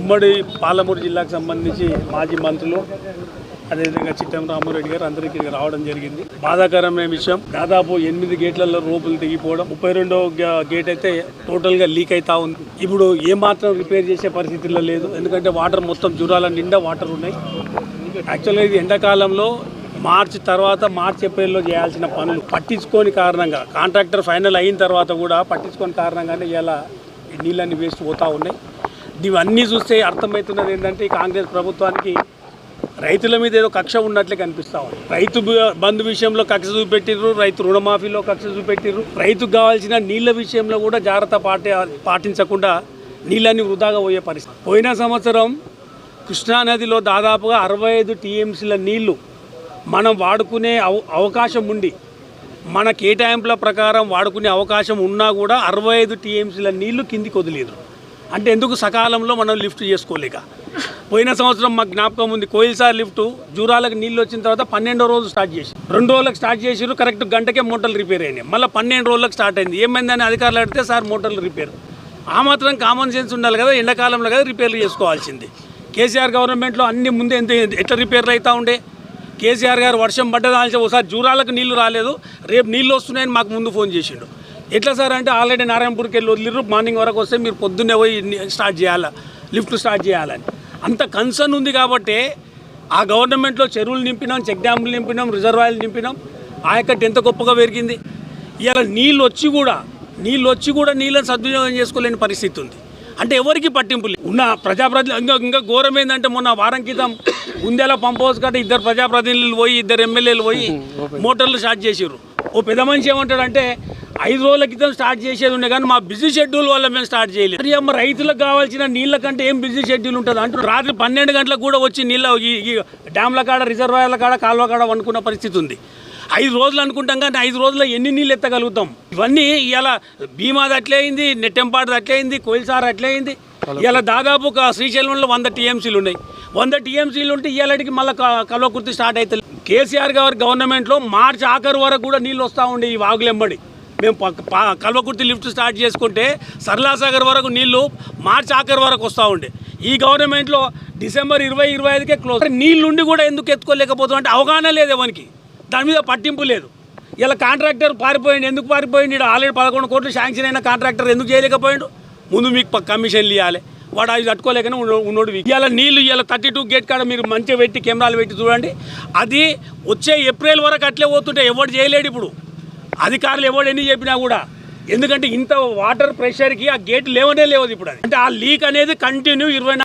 ఉమ్మడి పాలమూరు జిల్లాకు సంబంధించి మాజీ మంత్రులు అదేవిధంగా చిట్టం రామారెడ్డి గారు అందరికీ రావడం జరిగింది. బాధాకరమైన విషయం దాదాపు ఎనిమిది గేట్లలో రోపులు తెగిపోవడం ముప్పై రెండో గేట్ అయితే టోటల్గా లీక్ అవుతా ఉంది. ఇప్పుడు ఏ మాత్రం రిపేర్ చేసే పరిస్థితుల్లో లేదు ఎందుకంటే వాటర్ మొత్తం జురాల నిండా వాటర్ ఉన్నాయి. యాక్చువల్గా ఇది ఎండాకాలంలో మార్చి తర్వాత మార్చి ఏప్రిల్లో చేయాల్సిన పనులు పట్టించుకోని కారణంగా కాంట్రాక్టర్ ఫైనల్ అయిన తర్వాత కూడా పట్టించుకోని కారణంగానే ఇలా ఈ నీళ్ళన్నీ వేస్ట్ పోతూ ఉన్నాయి. ఇవన్నీ చూస్తే అర్థమవుతున్నది ఏంటంటే ఈ కాంగ్రెస్ ప్రభుత్వానికి రైతుల మీద ఏదో కక్ష ఉన్నట్లే కనిపిస్తా ఉంది. రైతు బంధు విషయంలో కక్ష చూపెట్టిర్రు రైతు రుణమాఫీలో కక్ష చూపెట్టిర్రు. రైతుకు కావాల్సిన నీళ్ళ విషయంలో కూడా జాగ్రత్త పాటి పాటించకుండా నీళ్ళన్నీ వృధాగా పోయే పరిస్థితి. పోయిన సంవత్సరం కృష్ణానదిలో దాదాపుగా అరవై ఐదు టీఎంసీల నీళ్ళు మనం వాడుకునే అవ అవకాశం ఉండి మన కేటాయింపుల ప్రకారం వాడుకునే అవకాశం ఉన్నా కూడా అరవై ఐదు టీఎంసీల నీళ్ళు కిందికి వదిలేరు. అంటే ఎందుకు సకాలంలో మనం లిఫ్ట్ చేసుకోలేక? పోయిన సంవత్సరం మాకు జ్ఞాపకం ఉంది కోయిల్సార్ లిఫ్ట్ జూరాలకు నీళ్ళు వచ్చిన తర్వాత పన్నెండో రోజు స్టార్ట్ చేసి రెండు రోజులకు స్టార్ట్ చేసిరు కరెక్ట్ గంటకే మోటార్లు రిపేర్ అయినాయి. మళ్ళీ పన్నెండు రోజులకు స్టార్ట్ అయింది. ఏమైందని అధికారులు అడిగితే సార్ మోటార్లు రిపేర్. ఆ మాత్రం కామన్ సెన్స్ ఉండాలి కదా ఎండాకాలంలో కదా రిపేర్లు చేసుకోవాల్సింది. కేసీఆర్ గవర్నమెంట్లో అన్ని ముందే ఎంత ఎట్లా రిపేర్లు అవుతా ఉండే? కేసీఆర్ గారు వర్షం పడ్డదాల్సి ఒకసారి జూరాలకు నీళ్ళు రాలేదు రేపు నీళ్ళు వస్తున్నాయని మాకు ముందు ఫోన్ చేసిండు. ఎట్లా సార్ అంటే ఆల్రెడీ నారాయణపూర్కి వెళ్ళి వదిలిరు మార్నింగ్ వరకు వస్తే మీరు పొద్దున్నే పోయి స్టార్ట్ చేయాలా? లిఫ్ట్ స్టార్ట్ చేయాలని. అంత కన్సర్న్ ఉంది కాబట్టి ఆ గవర్నమెంట్లో చెరువులు నింపినాం చెక్ డ్యాములు నింపినాం రిజర్వాయర్లు నింపినాం. ఆయకట్టు ఎంత గొప్పగా పెరిగింది. ఇవాళ నీళ్ళు వచ్చి కూడా నీళ్ళు వచ్చి కూడా నీళ్ళని సద్వినియోగం చేసుకోలేని పరిస్థితి ఉంది. అంటే ఎవరికి పట్టింపు లేదు ఉన్న ప్రజాప్రతినిధులు ఇంకా ఇంకా ఘోరం ఏంటంటే మొన్న వారం క్రితం ఉందేలా పంప్ హౌస్ కంటే ఇద్దరు ప్రజాప్రతినిధులు పోయి ఇద్దరు ఎమ్మెల్యేలు పోయి మోటార్లు స్టార్ట్ చేసారు ఓ పెద్ద మనిషి ఏమంటాడంటే ఐదు రోజుల క్రితం స్టార్ట్ చేసేది ఉండే కానీ మా బిజీ షెడ్యూల్ వల్ల మేము స్టార్ట్ చేయలేదు. మరి అమ్మ రైతులకు కావాల్సిన నీళ్ళ కంటే ఏం బిజీ షెడ్యూల్ ఉంటుంది అంటూ రాత్రి పన్నెండు గంటలకు కూడా వచ్చి నీళ్ళ ఈ డ్యామ్ల కాడ రిజర్వాయర్ల కాడ కాలువ కాడ వండుకున్న పరిస్థితి ఉంది. ఐదు రోజులు అనుకుంటాం కానీ ఐదు రోజుల్లో ఎన్ని నీళ్ళు ఎత్తగలుగుతాం? ఇవన్నీ ఇలా భీమాది అట్లే అయింది నెట్టెంపాటిది అట్లే అయింది కోయిల్సార్ అట్లే అయింది. ఇలా దాదాపు ఒక శ్రీశైలంలో వంద టీఎంసీలు ఉన్నాయి. వంద టీఎంసీలు ఉంటే ఇవాళకి మళ్ళీ కలవకుర్తి స్టార్ట్ అవుతుంది. కేసీఆర్ గారి గవర్నమెంట్లో మార్చి ఆఖరు వరకు కూడా నీళ్ళు వస్తూ ఉండే ఈ వాగులెంబడి. మేము పక్క- కల్వకుర్తి లిఫ్ట్ స్టార్ట్ చేసుకుంటే సరళాసాగర్ వరకు నీళ్ళు మార్చి ఆఖరి వరకు వస్తూ ఉండే. ఈ గవర్నమెంట్లో డిసెంబర్ ఇరవై ఇరవై ఐదుకే క్లోజ్ నీళ్ళుండి కూడా ఎందుకు ఎత్తుకోలేకపోతాం అంటే అవగాహన లేదు ఎవరికి. దాని మీద పట్టింపు లేదు. ఇలా కాంట్రాక్టర్ పారిపోయింది ఎందుకు పారిపోయింది ఈడ ఆల్రెడీ పదకొండు కోట్లు శాంక్షన్ అయిన కాంట్రాక్టర్ ఎందుకు చేయలేకపోయాడు? ముందు మీకు కమిషన్లు ఇవ్వాలి వాడు అవి తట్టుకోలేకనే ఉన్నోడు ఇవాళ నీళ్ళు ఇవాళ థర్టీ టూ గేట్ కాడ మీరు మంచిగా పెట్టి కెమెరాలు పెట్టి చూడండి. అది వచ్చే ఏప్రిల్ వరకు అట్లే పోతుంటే ఎవడు చేయలేడు ఇప్పుడు. అధికారులు ఎవడు ఎన్ని చెప్పినా కూడా. ఎందుకంటే ఇంత వాటర్ ప్రెషర్కి ఆ గేట్ లేవనే లేవదు ఇప్పుడు అది. అంటే ఆ లీక్ అనేది కంటిన్యూ ఇరవై